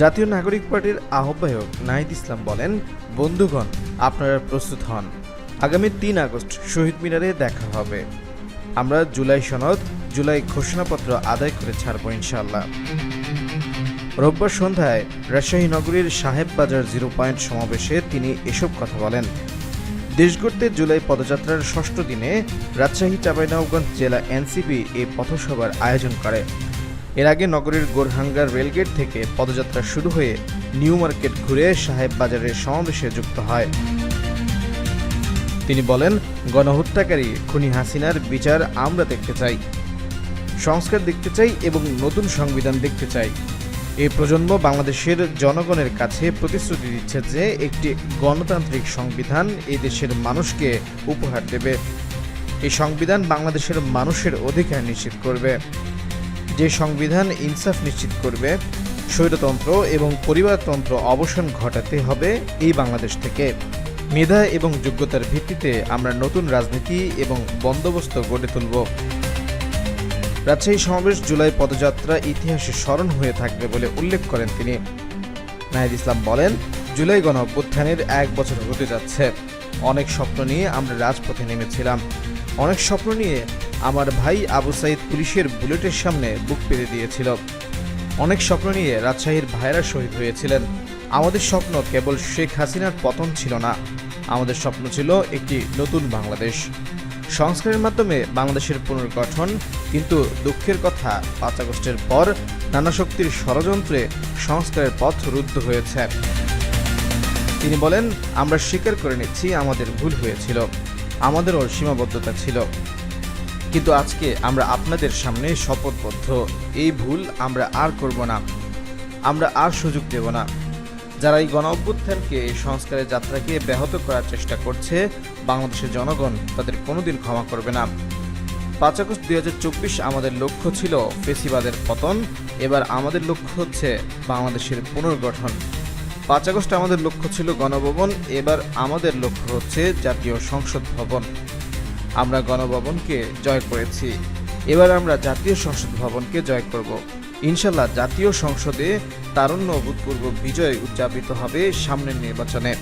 জাতীয় নাগরিক পার্টির আহ্বায়ক নাহিদ ইসলাম বলেন, বন্ধুগণ, আপনারা প্রস্তুত হন। আগামী তিন আগস্ট শহীদ মিনারে দেখা হবে। আমরা জুলাই সনদ, জুলাই ঘোষণাপত্র আদায় করে ছাড়ব ইনশাল্লাহ রোববার সন্ধ্যায় রাজশাহী নগরীর সাহেব বাজার জিরো পয়েন্ট সমাবেশে তিনি এসব কথা বলেন। দেশ গড়তে জুলাই পদযাত্রার ষষ্ঠ দিনে রাজশাহী, চাঁপাইনবাবগঞ্জ জেলা এনসিপি এই পথসভার আয়োজন করে। এর আগে নগরীর গোরহাঙ্গার রেলগেট থেকে পদযাত্রা শুরু হয়ে নিউ মার্কেট ঘুরে সাহেব বাজারের সমাবেশে যুক্ত হয়। তিনি বলেন, গণহত্যাকারী খুনি হাসিনার বিচার আমরা দেখতে চাই, সংস্কার দেখতে চাই এবং নতুন সংবিধান দেখতে চাই। এই প্রজন্ম বাংলাদেশের জনগণের কাছে প্রতিশ্রুতি দিচ্ছে যে একটি গণতান্ত্রিক সংবিধান এই দেশের মানুষকে উপহার দেবে। এই সংবিধান বাংলাদেশের মানুষের অধিকার নিশ্চিত করবে। যে সংবিধান ইনসাফ নিশ্চিত করবে, স্বৈরতন্ত্র এবং পরিবারতন্ত্র অবসান ঘটাতে হবে এই বাংলাদেশ থেকে। মেধা এবং যোগ্যতার ভিত্তিতে আমরা নতুন রাজনীতি এবং বন্দোবস্ত গড়ে তুলব। রাজশাহী সমাবেশ জুলাই পদযাত্রা ইতিহাসে স্মরণ হয়ে থাকবে বলে উল্লেখ করেন তিনি। নাহিদ ইসলাম বলেন, জুলাই গণ অভ্যুত্থানের এক বছর হতে যাচ্ছে। অনেক স্বপ্ন নিয়ে আমরা রাজপথে নেমেছিলাম। অনেক স্বপ্ন নিয়ে আমার ভাই আবু সাইদ পুলিশের বুলেটের সামনে বুক পেতে দিয়েছিল। অনেক স্বপ্ন নিয়ে রাজশাহীর ভাইরা শহীদ হয়েছিলেন। আমাদের স্বপ্ন কেবল শেখ হাসিনার পতন ছিল না। আমাদের স্বপ্ন ছিল একটি নতুন বাংলাদেশ। সংস্কারের মাধ্যমে বাংলাদেশের পুনর্গঠন, কিন্তু দুঃখের কথা, পাঁচ আগস্টের পর নানা শক্তির ষড়যন্ত্রে সংস্কারের পথ রুদ্ধ হয়েছে। তিনি বলেন, আমরা স্বীকার করে নিচ্ছি আমাদের ভুল হয়েছিল। আমাদেরও সীমাবদ্ধতা ছিল। কিন্তু আজকে আমরা আপনাদের সামনে শপথবদ্ধ। এই ভুল আমরা আর করব না। আমরা আর সুযোগ দেব না। যারা এই গণ অভ্যুত্থানকে এই সংস্কারের যাত্রাকে ব্যাহত করার চেষ্টা করছে, বাংলাদেশের জনগণ তাদের কোনোদিন ক্ষমা করবে না। পাঁচ আগস্ট দুই হাজার চব্বিশ আমাদের লক্ষ্য ছিল ফেসিবাদের পতন। এবার আমাদের লক্ষ্য হচ্ছে বাংলাদেশের পুনর্গঠন। পাঁচ আগস্ট আমাদের লক্ষ্য ছিল গণভবন। এবার আমাদের লক্ষ্য হচ্ছে জাতীয় সংসদ ভবন। আমরা গণভবনকে জয় করেছি। এবার আমরা জাতীয় সংসদ ভবনকে জয় করব। ইনশাল্লাহ জাতীয় সংসদে তারুণ্য অভূতপূর্ব বিজয় উদযাপিত হবে সামনের নির্বাচনে।